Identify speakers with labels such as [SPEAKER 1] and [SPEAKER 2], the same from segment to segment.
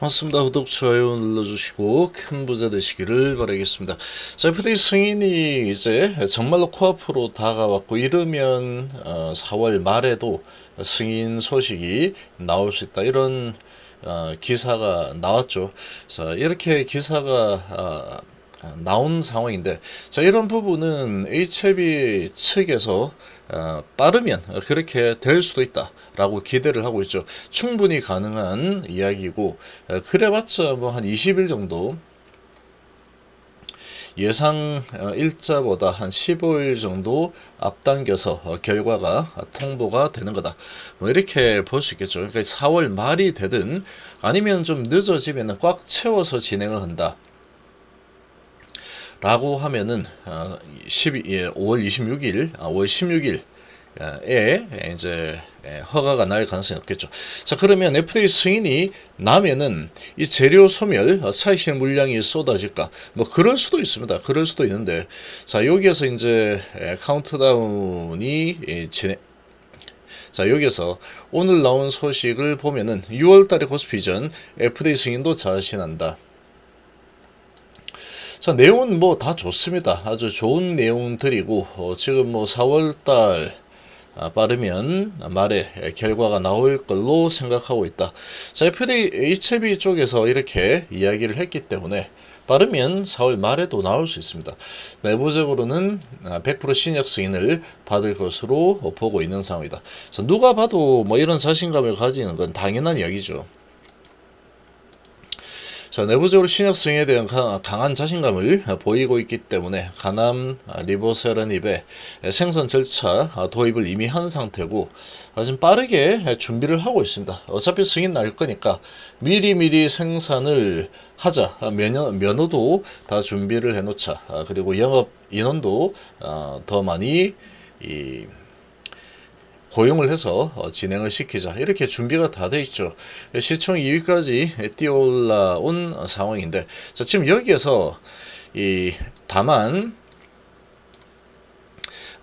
[SPEAKER 1] 반갑습니다. 구독, 좋아요 눌러주시고 큰 부자 되시기를 바라겠습니다. 자, FD 승인이 이제 정말로 코앞으로 다가왔고 이르면 어, 4월 말에도 승인 소식이 나올 수 있다. 이런 어, 기사가 나왔죠. 자, 이렇게 기사가 어, 나온 상황인데 자 이런 부분은 HLB 측에서 어, 빠르면 그렇게 될 수도 있다라고 기대를 하고 있죠. 충분히 가능한 이야기고 어, 그래봤자 뭐 한 20일 정도 예상 어, 일자보다 한 15일 정도 앞당겨서 어, 결과가 통보가 되는 거다. 뭐 이렇게 볼 수 있겠죠. 그러니까 4월 말이 되든 아니면 좀 늦어지면 꽉 채워서 진행을 한다. 라고 하면은 어, 12, 예, 5월 26일, 아, 5월 16일에 이제 예, 허가가 날 가능성이 높겠죠. 자 그러면 FDA 승인이 나면은 이 재료 소멸 어, 차익실 물량이 쏟아질까? 뭐 그럴 수도 있습니다. 그럴 수도 있는데 자 여기에서 이제 예, 카운트다운이 예, 진행. 자 여기서 오늘 나온 소식을 보면은 6월달에 코스피전 FDA 승인도 자신한다. 자, 내용은 뭐 다 좋습니다. 아주 좋은 내용들이고, 어, 지금 뭐 4월달 아, 빠르면 말에 결과가 나올 걸로 생각하고 있다. 자, FD HLB 쪽에서 이렇게 이야기를 했기 때문에 빠르면 4월 말에도 나올 수 있습니다. 내부적으로는 100% 신약 승인을 받을 것으로 보고 있는 상황이다. 그래서 누가 봐도 뭐 이런 자신감을 가지는 건 당연한 이야기죠. 자, 내부적으로 신약 승인에 대한 강- 강한 자신감을 보이고 있기 때문에 가남 리보세라닙의 생산 절차 도입을 이미 한 상태고 아, 지금 빠르게 준비를 하고 있습니다. 어차피 승인 날 거니까 미리미리 생산을 하자. 아, 면허, 면허도 다 준비를 해놓자. 아, 그리고 영업 인원도 아, 더 많이 이 고용을 해서 어, 진행을 시키자. 이렇게 준비가 다 돼 있죠. 시총 2위까지 뛰어올라온 상황인데 자 지금 여기에서 이 다만 어,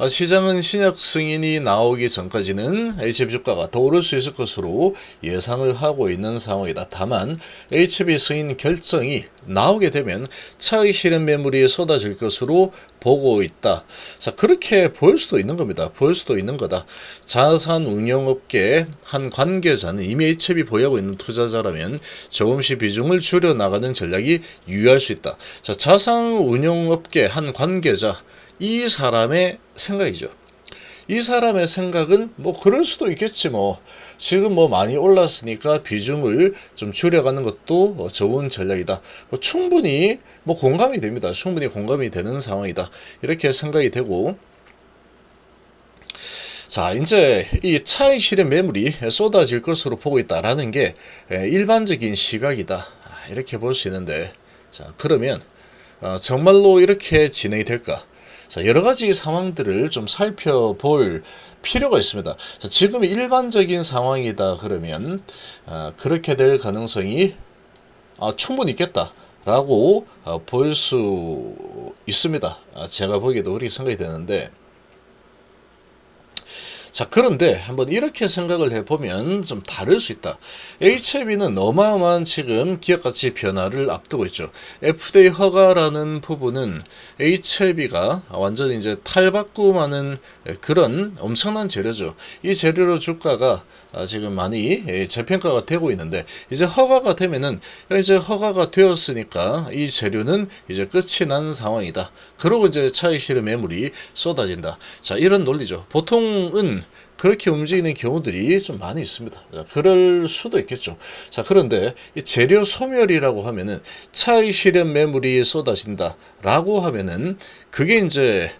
[SPEAKER 1] 시장은 신약 승인이 나오기 전까지는 HB 주가가 더 오를 수 있을 것으로 예상을 하고 있는 상황이다. 다만 HB 승인 결정이 나오게 되면 차익 실현 매물이 쏟아질 것으로 보고 있다. 자, 그렇게 볼 수도 있는 겁니다. 볼 수도 있는 거다. 자산 운용업계 한 관계자는 이미 HB 보유하고 있는 투자자라면 조금씩 비중을 줄여 나가는 전략이 유효할 수 있다. 자, 자산 운용업계 한 관계자 이 사람의 생각이죠. 이 사람의 생각은 뭐 그럴 수도 있겠지 뭐 지금 뭐 많이 올랐으니까 비중을 좀 줄여가는 것도 좋은 전략이다. 뭐 충분히 뭐 공감이 됩니다. 충분히 공감이 되는 상황이다. 이렇게 생각이 되고 자, 이제 이 차익 실현 매물이 쏟아질 것으로 보고 있다라는 게 일반적인 시각이다. 아, 이렇게 볼 수 있는데 자, 그러면 어, 정말로 이렇게 진행이 될까? 자, 여러 가지 상황들을 좀 살펴볼 필요가 있습니다. 자, 지금 일반적인 상황이다 그러면 아, 그렇게 될 가능성이 아, 충분히 있겠다 라고 아, 볼수 있습니다. 아, 제가 보기에도 그렇게 생각이 되는데 자, 그런데 한번 이렇게 생각을 해보면 좀 다를 수 있다. HLB는 어마어마한 지금 기업가치 변화를 앞두고 있죠. FDA 허가라는 부분은 HLB가 완전히 이제 탈바꿈하는 그런 엄청난 재료죠. 이 재료로 주가가 아, 지금 많이 예, 재평가가 되고 있는데 이제 허가가 되면은 이제 허가가 되었으니까 이 재료는 이제 끝이 난 상황이다. 그러고 이제 차익 실현 매물이 쏟아진다. 자, 이런 논리죠. 보통은 그렇게 움직이는 경우들이 좀 많이 있습니다. 자, 그럴 수도 있겠죠. 자, 그런데 이 재료 소멸이라고 하면은 차익 실현 매물이 쏟아진다라고 하면은 그게 이제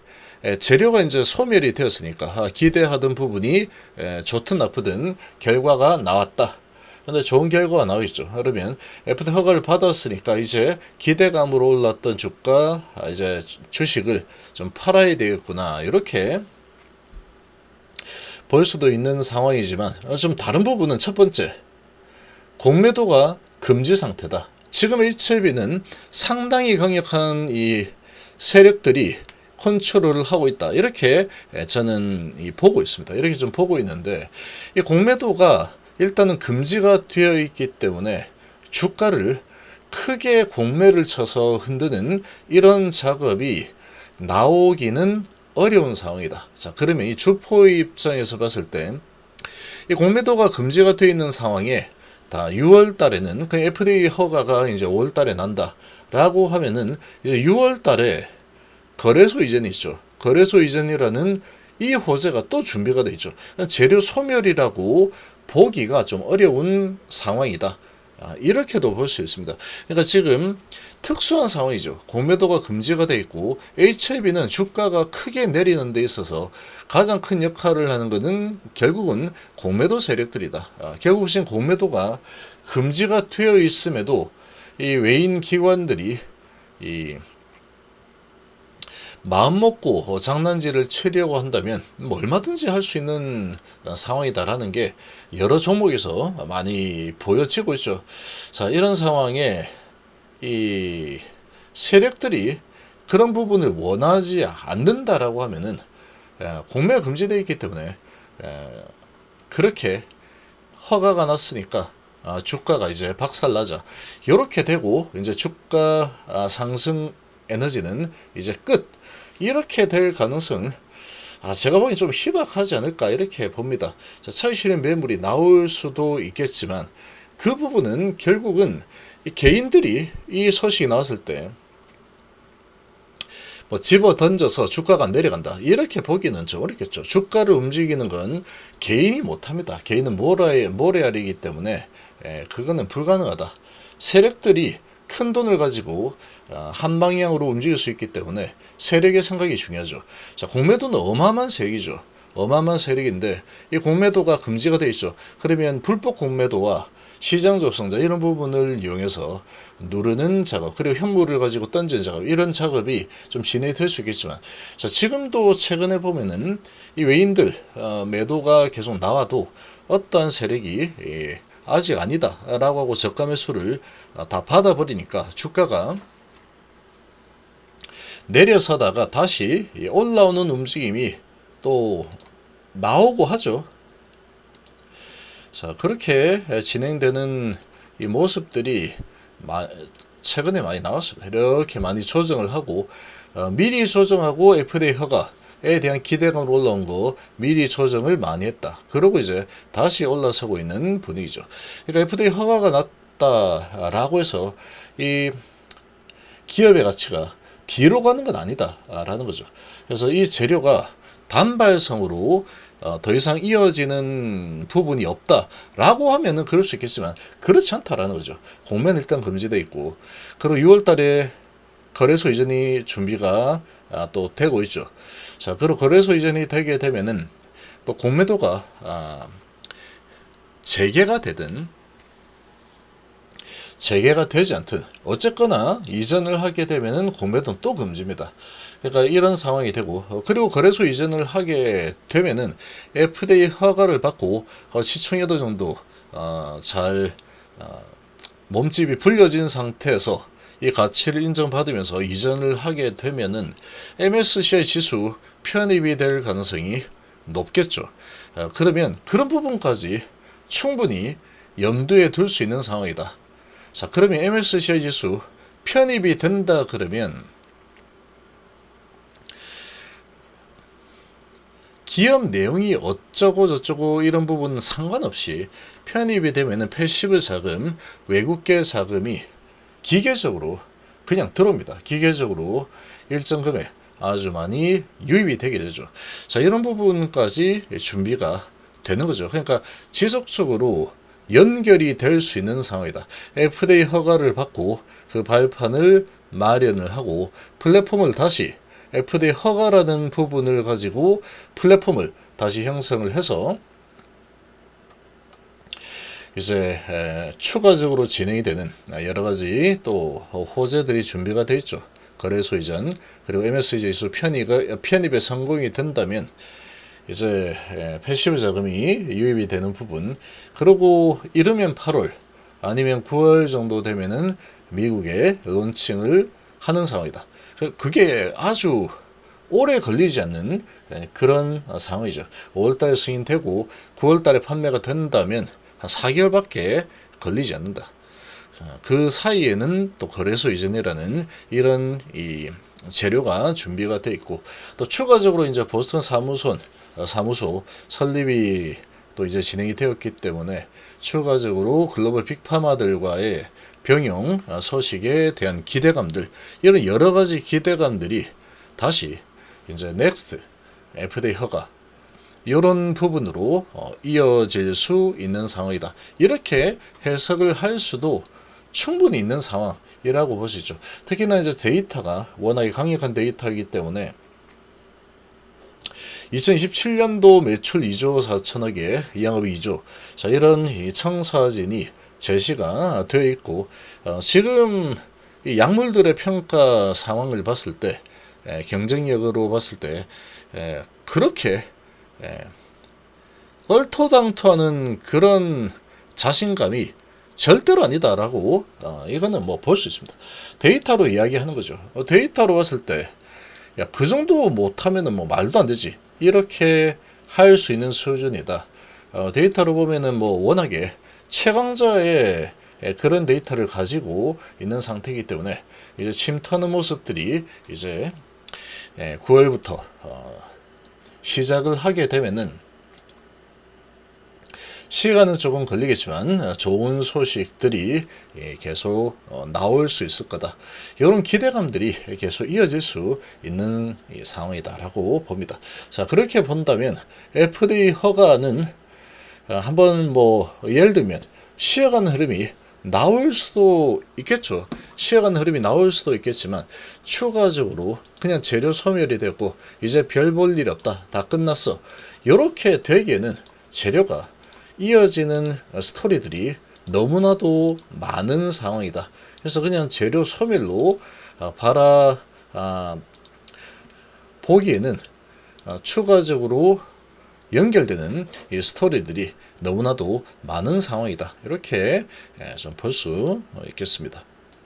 [SPEAKER 1] 에, 재료가 이제 소멸이 되었으니까 아, 기대하던 부분이 에, 좋든 나쁘든 결과가 나왔다. 근데 좋은 결과가 나오겠죠. 그러면 FT 허가를 받았으니까 이제 기대감으로 올랐던 주가 아, 이제 주식을 좀 팔아야 되겠구나. 이렇게 볼 수도 있는 상황이지만 어, 좀 다른 부분은 첫 번째 공매도가 금지 상태다. 지금 HLB는 상당히 강력한 이 세력들이 컨트롤을 하고 있다. 이렇게 예, 저는 이 보고 있습니다. 이렇게 좀 보고 있는데 이 공매도가 일단은 금지가 되어 있기 때문에 주가를 크게 공매를 쳐서 흔드는 이런 작업이 나오기는 어려운 상황이다. 자, 그러면 이 주포 입장에서 봤을 때 이 공매도가 금지가 되어 있는 상황에 다 6월 달에는 그 FDA 허가가 이제 5월 달에 난다라고 하면은 이제 6월 달에 거래소 이전이 있죠. 거래소 이전이라는 이 호재가 또 준비가 돼 있죠. 재료 소멸이라고 보기가 좀 어려운 상황이다. 아, 이렇게도 볼 수 있습니다. 그러니까 지금 특수한 상황이죠. 공매도가 금지가 돼 있고 HIB는 주가가 크게 내리는 데 있어서 가장 큰 역할을 하는 것은 결국은 공매도 세력들이다. 아, 결국 지금 공매도가 금지가 되어 있음에도 이 외인 기관들이 이 마음 먹고 장난질을 치려고 한다면 뭐 얼마든지 할 수 있는 상황이다라는 게 여러 종목에서 많이 보여지고 있죠. 자, 이런 상황에 이 세력들이 그런 부분을 원하지 않는다라고 하면은 에, 공매가 금지되어 있기 때문에 에, 그렇게 허가가 났으니까 아, 주가가 이제 박살나자 이렇게 되고 이제 주가 아, 상승 에너지는 이제 끝 이렇게 될 가능성 아, 제가 보기엔 좀 희박하지 않을까 이렇게 봅니다. 자, 차익 실현 매물이 나올 수도 있겠지만 그 부분은 결국은 이 개인들이 이 소식이 나왔을 때 뭐 집어 던져서 주가가 내려간다 이렇게 보기는 좀 어렵겠죠. 주가를 움직이는 건 개인이 못합니다. 개인은 모래 모래알이기 때문에 에, 그거는 불가능하다. 세력들이 큰 돈을 가지고 어, 한 방향으로 움직일 수 있기 때문에 세력의 생각이 중요하죠. 자, 공매도는 어마어마한 세력이죠. 어마어마한 세력인데 이 공매도가 금지가 돼 있죠. 그러면 불법 공매도와 시장 조성자 이런 부분을 이용해서 누르는 작업 그리고 현물을 가지고 던지는 작업 이런 작업이 좀 진행이 될 수 있겠지만 자 지금도 최근에 보면은 이 외인들 어, 매도가 계속 나와도 어떠한 세력이 예, 아직 아니다 라고 하고 저가 매수를 어, 다 받아버리니까 주가가 내려서다가 다시 올라오는 움직임이 또 나오고 하죠. 자, 그렇게 진행되는 이 모습들이 최근에 많이 나왔습니다. 이렇게 많이 조정을 하고 어, 미리 조정하고 FDA 허가에 대한 기대감으로 올라온 거 미리 조정을 많이 했다. 그러고 이제 다시 올라서고 있는 분위기죠. 그러니까 FDA 허가가 났다라고 해서 이 기업의 가치가 뒤로 가는 건 아니다라는 거죠. 그래서 이 재료가 단발성으로 어, 더 이상 이어지는 부분이 없다라고 하면은 그럴 수 있겠지만 그렇지 않다라는 거죠. 공매는 일단 금지돼 있고 그리고 6월달에 거래소 이전이 준비가 아, 또 되고 있죠. 자, 그리고 거래소 이전이 되게 되면은 뭐 공매도가 아, 재개가 되든 재개가 되지 않든 어쨌거나 이전을 하게 되면은 공매도는 또 금지입니다. 그러니까 이런 상황이 되고 어, 그리고 거래소 이전을 하게 되면은 FDA 허가를 받고 어, 시청여도 정도 어, 잘 몸집이 불려진 상태에서 이 가치를 인정받으면서 이전을 하게 되면은 MSCI 지수 편입이 될 가능성이 높겠죠. 그러면 그런 부분까지 충분히 염두에 둘 수 있는 상황이다. 자, 그러면 MSCI 지수 편입이 된다 그러면 기업 내용이 어쩌고 저쩌고 이런 부분은 상관없이 편입이 되면은 패시브 자금, 외국계 자금이 기계적으로 그냥 들어옵니다. 기계적으로 일정 금액 아주 많이 유입이 되게 되죠. 자, 이런 부분까지 준비가 되는 거죠. 그러니까 지속적으로 연결이 될 수 있는 상황이다. FDA 허가를 받고 그 발판을 마련을 하고 플랫폼을 다시 FDA 허가라는 부분을 가지고 플랫폼을 다시 형성을 해서 이제 에, 추가적으로 진행이 되는 여러 가지 또 호재들이 준비가 되어 있죠. 거래소 이전 그리고 MSCI 지수 편입가 편입에 성공이 된다면 이제 패시브 자금이 유입이 되는 부분 그리고 이르면 8월 아니면 9월 정도 되면은 미국에 론칭을 하는 상황이다. 그, 그게 아주 오래 걸리지 않는 그런 상황이죠. 5월달에 승인되고 9월달에 판매가 된다면 한 4개월밖에 걸리지 않는다. 어, 그 사이에는 또 거래소 이전이라는 이런 이 재료가 준비가 돼 있고 또 추가적으로 이제 보스턴 사무소 어, 사무소 설립이 또 이제 진행이 되었기 때문에 추가적으로 글로벌 빅파마들과의 병용 어, 소식에 대한 기대감들 이런 여러 가지 기대감들이 다시 이제 넥스트 FDA 허가 이런 부분으로 어, 이어질 수 있는 상황이다. 이렇게 해석을 할 수도 충분히 있는 상황이라고 보시죠. 특히나 이제 데이터가 워낙에 강력한 데이터이기 때문에 2027년도 매출 2조 4천억에 양업 2조. 자, 이런 이 청사진이 제시가 되어 있고, 어, 지금 이 약물들의 평가 상황을 봤을 때, 에, 경쟁력으로 봤을 때, 에, 그렇게 에, 얼토당토하는 그런 자신감이 절대로 아니다라고 어, 이거는 뭐 볼 수 있습니다. 데이터로 이야기하는 거죠. 어, 데이터로 봤을 때, 야, 그 정도 못하면은 뭐 말도 안 되지. 이렇게 할 수 있는 수준이다. 어, 데이터로 보면은 뭐 워낙에 최강자의 예, 그런 데이터를 가지고 있는 상태이기 때문에 이제 침투하는 모습들이 이제 예, 9월부터 어, 시작을 하게 되면은 시간은 조금 걸리겠지만 어, 좋은 소식들이 예, 계속 어, 나올 수 있을 거다. 이런 기대감들이 계속 이어질 수 있는 이 상황이다라고 봅니다. 자 그렇게 본다면 FDA 허가는 어, 한번 뭐 예를 들면 쉬어가는 흐름이 나올 수도 있겠죠. 쉬어가는 흐름이 나올 수도 있겠지만 추가적으로 그냥 재료 소멸이 되고 이제 별 볼 일 없다. 다 끝났어. 이렇게 되기에는 재료가 이어지는 스토리들이 너무나도 많은 상황이다. 그래서 그냥 재료 소멸로 아, 바라 아, 보기에는 아, 추가적으로 연결되는 이 스토리들이 너무나도 많은 상황이다. 이렇게 좀 볼 수 있겠습니다.